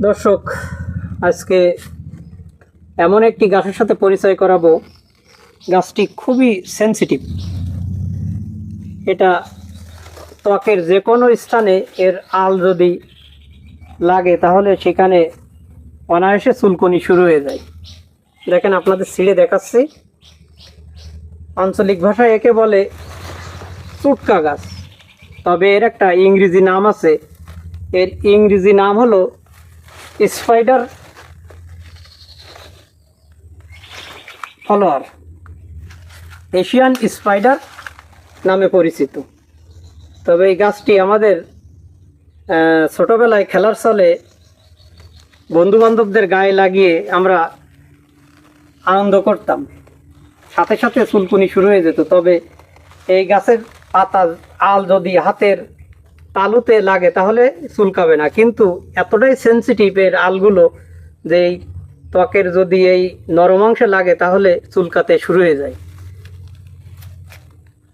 দর্শক, আজকে এমন একটি গাছের সাথে পরিচয় করাবো। গাছটি খুবই সেনসিটিভ এটা ত্বকের যে কোনো স্থানে এর আল যদি লাগে, তাহলে সেখানে অনায়াসে চুলকনি শুরু হয়ে যায়। দেখেন, আপনাদের ছিঁড়ে দেখাচ্ছি। আঞ্চলিক ভাষায় একে বলে চুটকা গাছ। তবে এর একটা ইংরেজি নাম আছে। এর ইংরেজি নাম হলো স্পাইডার ফলোয়ার, এশিয়ান স্পাইডার নামে পরিচিত। তবে এই গাছটি আমাদের ছোটোবেলায় খেলার ছলে বন্ধু বান্ধবদের গায়ে লাগিয়ে আমরা আনন্দ করতাম। সাথে সাথে চুলকুনি শুরু হয়ে যেত, তবে এই গাছের পাতা আল যদি হাতের তালুতে লাগে, তাহলে চুলকাবে না। কিন্তু এতটাই সেন্সিটিভ এর আলগুলো যে ত্বকের যদি এই নরমাংসে লাগে, তাহলে চুলকাতে শুরু হয়ে যায়।